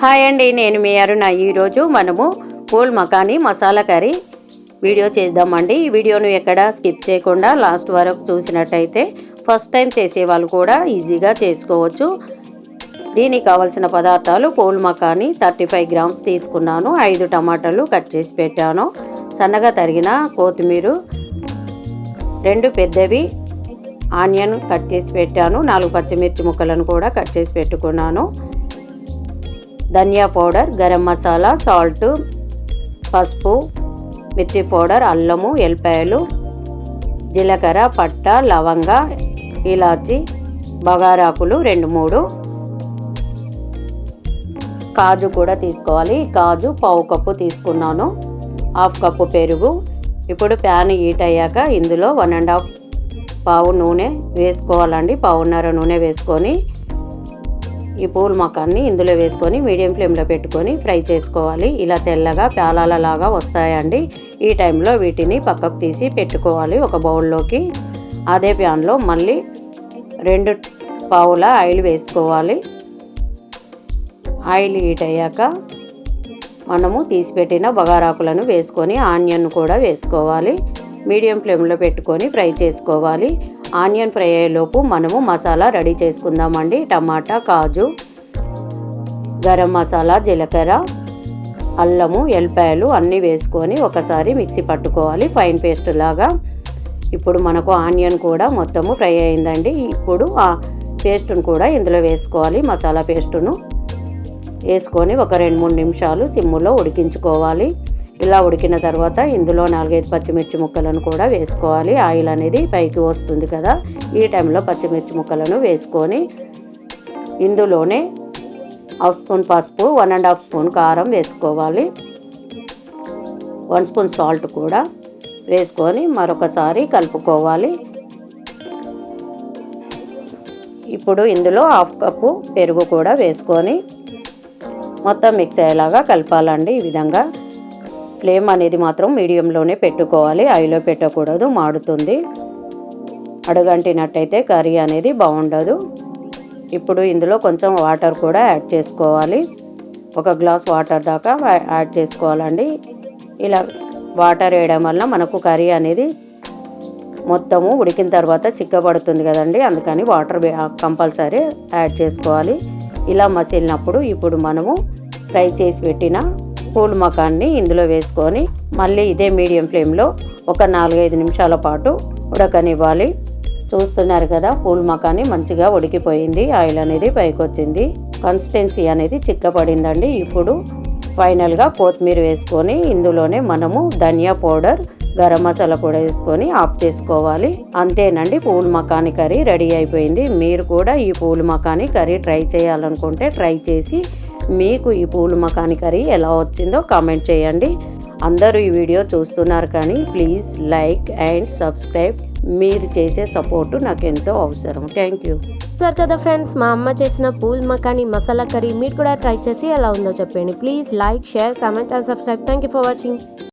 Hi అండి నేను మీ అరుణ. ఈరోజు మనము పూల్ మకానీ మసాలా కర్రీ వీడియో చేద్దామండి. ఈ వీడియోను ఎక్కడ స్కిప్ చేయకుండా లాస్ట్ వరకు చూసినట్టయితే ఫస్ట్ టైం చేసే వాళ్ళు కూడా ఈజీగా చేసుకోవచ్చు. దీనికి కావలసిన పదార్థాలు phool makhani thirty five grams తీసుకున్నాను. ఐదు టమాటాలు కట్ చేసి పెట్టాను. సన్నగా తరిగిన కొత్తిమీర రెండు పెద్దవి ఆనియన్ కట్ చేసి పెట్టాను. నాలుగు పచ్చిమిర్చి ముక్కలను కూడా కట్ చేసి పెట్టుకున్నాను. ధనియా పౌడర్ గరం మసాలా సాల్ట్ పసుపు మిర్చి పౌడర్ అల్లము ఎల్లిపాయలు జీలకర్ర పట్ట లవంగ ఇలాచి బగారాకులు రెండు మూడు. కాజు కూడా తీసుకోవాలి. కాజు పావు కప్పు తీసుకున్నాను. హాఫ్ కప్పు పెరుగు. ఇప్పుడు ప్యాన్ హీట్ అయ్యాక ఇందులో వన్ అండ్ హాఫ్ పావు నూనె వేసుకోవాలండి. పావున్నర నూనె వేసుకొని ఈ పూల మొక్కల్ని ఇందులో వేసుకొని మీడియం ఫ్లేమ్లో పెట్టుకొని ఫ్రై చేసుకోవాలి. ఇలా తెల్లగా ప్యాలాలలాగా వస్తాయండి. ఈ టైంలో వీటిని పక్కకు తీసి పెట్టుకోవాలి ఒక బౌల్లోకి. అదే ప్యాన్లో మళ్ళీ రెండు పావుల ఆయిల్ వేసుకోవాలి. ఆయిల్ హీట్ అయ్యాక మనము తీసిపెట్టిన బగారాకులను వేసుకొని ఆనియన్ కూడా వేసుకోవాలి. మీడియం ఫ్లేమ్లో పెట్టుకొని ఫ్రై చేసుకోవాలి. ఆనియన్ ఫ్రై అయ్యేలోపు మనము మసాలా రెడీ చేసుకుందామండి. టమాటా కాజు గరం మసాలా జీలకర్ర అల్లము ఎల్లిపాయలు అన్నీ వేసుకొని ఒకసారి మిక్సీ పట్టుకోవాలి. ఫైన్ పేస్ట్ లాగా. ఇప్పుడు మనకు ఆనియన్ కూడా మొత్తము ఫ్రై అయిందండి. ఇప్పుడు ఆ పేస్టును కూడా ఇందులో వేసుకోవాలి మసాలా పేస్టును. వేసుకొని ఒక రెండు మూడు నిమిషాలు సిమ్ములో ఉడికించుకోవాలి. ఇలా ఉడికిన తర్వాత ఇందులో నాలుగైదు పచ్చిమిర్చి ముక్కలను కూడా వేసుకోవాలి. ఆయిల్ అనేది పైకి వస్తుంది కదా. ఈ టైంలో పచ్చిమిర్చి ముక్కలను వేసుకొని ఇందులోనే హాఫ్ స్పూన్ పసుపు వన్ అండ్ హాఫ్ స్పూన్ కారం వేసుకోవాలి. వన్ స్పూన్ సాల్ట్ కూడా వేసుకొని మరొకసారి కలుపుకోవాలి. ఇప్పుడు ఇందులో హాఫ్ కప్పు పెరుగు కూడా వేసుకొని మొత్తం మిక్స్ అయ్యేలాగా కలపాలండి ఈ విధంగా. ఫ్లేమ్ అనేది మాత్రం మీడియంలోనే పెట్టుకోవాలి. ఐలో పెట్టకూడదు. మాడుతుంది. అడుగంటినట్టయితే కర్రీ అనేది బాగుండదు. ఇప్పుడు ఇందులో కొంచెం వాటర్ కూడా యాడ్ చేసుకోవాలి. ఒక గ్లాస్ వాటర్ దాకా యాడ్ చేసుకోవాలండి. ఇలా వాటర్ వేయడం వల్ల మనకు కర్రీ అనేది మొత్తము ఉడికిన తర్వాత చిక్కబడుతుంది కదండి. అందుకని వాటర్ కంపల్సరీ యాడ్ చేసుకోవాలి. ఇలా మసిలినప్పుడు ఇప్పుడు మనము ఫ్రై చేసి పెట్టిన పూల మకాన్ని ఇందులో వేసుకొని మళ్ళీ ఇదే మీడియం ఫ్లేమ్లో ఒక నాలుగైదు నిమిషాల పాటు ఉడకనివ్వాలి. చూస్తున్నారు కదా పూల్ మకాని మంచిగా ఉడికిపోయింది ఆయిల్ అనేది పైకి వచ్చింది కన్సిస్టెన్సీ అనేది చిక్కపడిందండి. ఇప్పుడు ఫైనల్గా కొత్తిమీర వేసుకొని ఇందులోనే మనము ధనియా పౌడర్ గరం మసాలా కూడా వేసుకొని ఆఫ్ చేసుకోవాలి. అంతేనండి పూల్ మకాని కర్రీ రెడీ అయిపోయింది. మీరు కూడా ఈ పూల్ మకాని కర్రీ ట్రై చేయాలనుకుంటే ట్రై చేసి మీకు ఈ పూల మకాని కర్రీ ఎలా వచ్చిందో కామెంట్ చేయండి. అందరూ ఈ వీడియో చూస్తున్నారు కానీ ప్లీజ్ లైక్ అండ్ సబ్స్క్రైబ్ మీరు చేసే సపోర్టు నాకు ఎంతో అవసరం. థ్యాంక్ యూ సార్ కదా ఫ్రెండ్స్ మా అమ్మ చేసిన పూల్ మకాని మసాలా కర్రీ మీరు కూడా ట్రై చేసి ఎలా ఉందో చెప్పండి. Please like share comment and subscribe thank you for watching